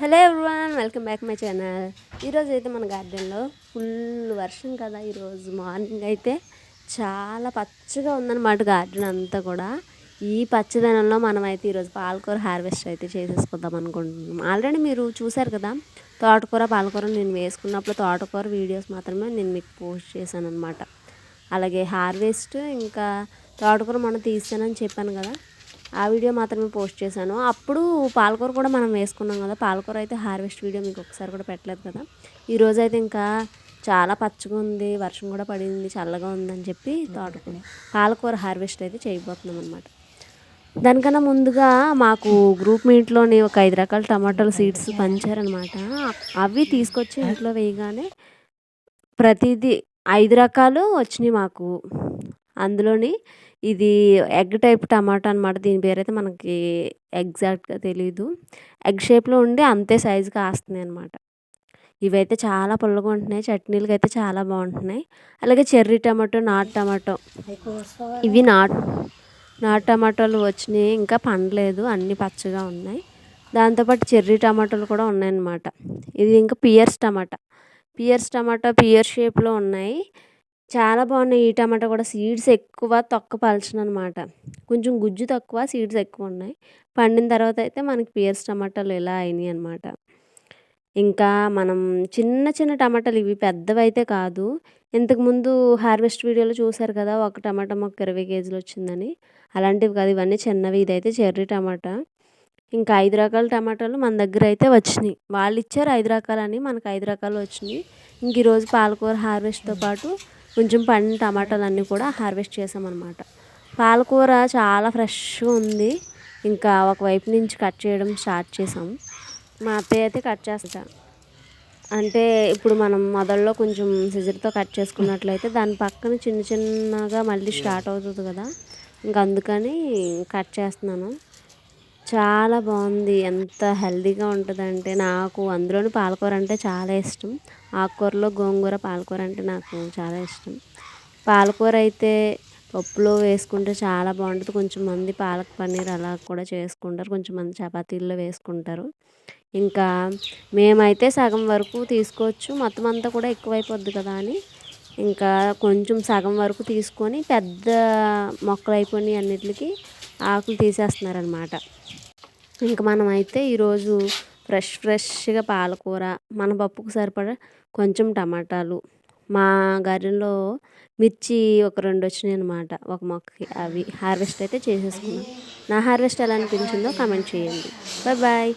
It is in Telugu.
Hello everyone welcome back my channel. ఈరోజు అయితే మన గార్డెన్లో ఫుల్ వర్షం కదా ఈరోజు. మార్నింగ్ అయితే చాలా పచ్చగా ఉందన్నమాట గార్డెన్ అంతా కూడా. ఈ పచ్చదనంలో మనం అయితే ఈరోజు పాలకూర హార్వెస్ట్ అయితే చేసేసుకుందాం అనుకుంటున్నాం. ఆల్రెడీ మీరు చూసారు కదా తోటకూర పాలకూర నేను వేసుకున్నప్పుడు తోటకూర వీడియోస్ మాత్రమే నేను మీకు పోస్ట్ చేశాను అనమాట అలాగే హార్వెస్ట్ ఇంకా తోటకూర మనం తీసానని చెప్పాను కదా ఆ వీడియో మాత్రమే పోస్ట్ చేశాను. అప్పుడు పాలకూర కూడా మనం వేసుకున్నాం కదా పాలకూర అయితే హార్వెస్ట్ వీడియో మీకు ఒకసారి కూడా పెట్టలేదు కదా. ఈరోజు అయితే ఇంకా చాలా పచ్చగా ఉంది వర్షం కూడా పడింది చల్లగా ఉందని చెప్పి తోటకూర పాలకూర హార్వెస్ట్ అయితే చేయబోతున్నాం అనమాట దానికన్నా ముందుగా మాకు గ్రూప్ మీట్లోని ఒక ఐదు రకాల టమాటాలు సీడ్స్ పంచారనమాట అవి తీసుకొచ్చి ఇంట్లో వేయగానే ప్రతిదీ ఐదు రకాలు వచ్చినాయి మాకు. అందులోని ఇది ఎగ్ టైప్ టమాటా అనమాట దీని పేరైతే మనకి ఎగ్జాక్ట్గా తెలియదు ఎగ్ షేప్లో ఉండి అంతే సైజు కాస్తున్నాయి అనమాట ఇవైతే చాలా పుల్లగా ఉంటున్నాయి. చట్నీలకి అయితే చాలా బాగుంటున్నాయి. అలాగే చెర్రీ టమాటో నాటు టమాటో. ఇవి నాటు నాటు టమాటోలు వచ్చినాయి. ఇంకా పండలేదు. అన్నీ పచ్చగా ఉన్నాయి. దాంతోపాటు చెర్రీ టమాటోలు కూడా ఉన్నాయన్నమాట. ఇది ఇంకా pears tomato. Pears tomato pear షేప్లో ఉన్నాయి. చాలా బాగున్నాయి. ఈ టమాటా కూడా సీడ్స్ ఎక్కువ తొక్క పలచను అనమాట కొంచెం గుజ్జు తక్కువ సీడ్స్ ఎక్కువ ఉన్నాయి. పండిన తర్వాత అయితే మనకి పియర్స్ టమాటాలు ఇలా అయినాయి అనమాట ఇంకా మనం చిన్న చిన్న టమాటాలు ఇవి పెద్దవి అయితే కాదు ఇంతకుముందు హార్వెస్ట్ వీడియోలో చూసారు కదా ఒక టమాటా మొక్క ఇరవై కేజీలు వచ్చిందని. అలాంటివి కాదు ఇవన్నీ చిన్నవి ఇదైతే చెర్రీ టమాటా. ఇంకా ఐదు రకాల టమాటాలు మన దగ్గర అయితే వచ్చినాయి. వాళ్ళు ఇచ్చారు ఐదు రకాలని మనకు ఐదు రకాలు వచ్చినాయి. ఇంక ఈరోజు పాలకూర హార్వెస్ట్తో పాటు కొంచెం పండిన టమాటాలన్నీ కూడా హార్వెస్ట్ చేసామన్నమాట. పాలకూర చాలా ఫ్రెష్గా ఉంది. ఇంకా ఒకవైపు నుంచి కట్ చేయడం స్టార్ట్ చేసాం. మా అత్తయ్య అయితే కట్ చేస్తా. అంటే ఇప్పుడు మనం మొదల్లో కొంచెం సిజర్తో కట్ చేసుకున్నట్లయితే దాని పక్కన చిన్న చిన్నగా మళ్ళీ స్టార్ట్ అవుతుంది కదా. ఇంకా అందుకని కట్ చేస్తున్నాను. చాలా బాగుంది. ఎంత హెల్దీగా ఉంటుందంటే నాకు అందులోని పాలకూర అంటే చాలా ఇష్టం. ఆకుకూరలో గోంగూర పాలకూర అంటే నాకు చాలా ఇష్టం. పాలకూర అయితే పప్పులో వేసుకుంటే చాలా బాగుంటుంది. కొంచెం మంది పాలక్ పన్నీర్ అలా కూడా చేసుకుంటారు. కొంచెం మంది చపాతీల్లో వేసుకుంటారు. ఇంకా మేమైతే సగం వరకు తీసుకోవచ్చు. మొత్తం అంతా కూడా ఎక్కువైపోద్ది కదా అని. ఇంకా కొంచెం సగం వరకు తీసుకొని పెద్ద మొక్కలు అయిపోయినాయి అన్నిటికి ఆకులు తీసేస్తున్నారనమాట ఇంకా మనమైతే ఈరోజు ఫ్రెష్ ఫ్రెష్గా పాలకూర మన పప్పుకు సరిపడా కొంచెం టమాటాలు మా గార్డెన్లో మిర్చి ఒక రెండు వచ్చినాయి అనమాట ఒక మొక్కకి. అవి హార్వెస్ట్ అయితే చేసేసుకున్నాం. నా హార్వెస్ట్ ఎలా అనిపించిందో కామెంట్ చేయండి. Bye bye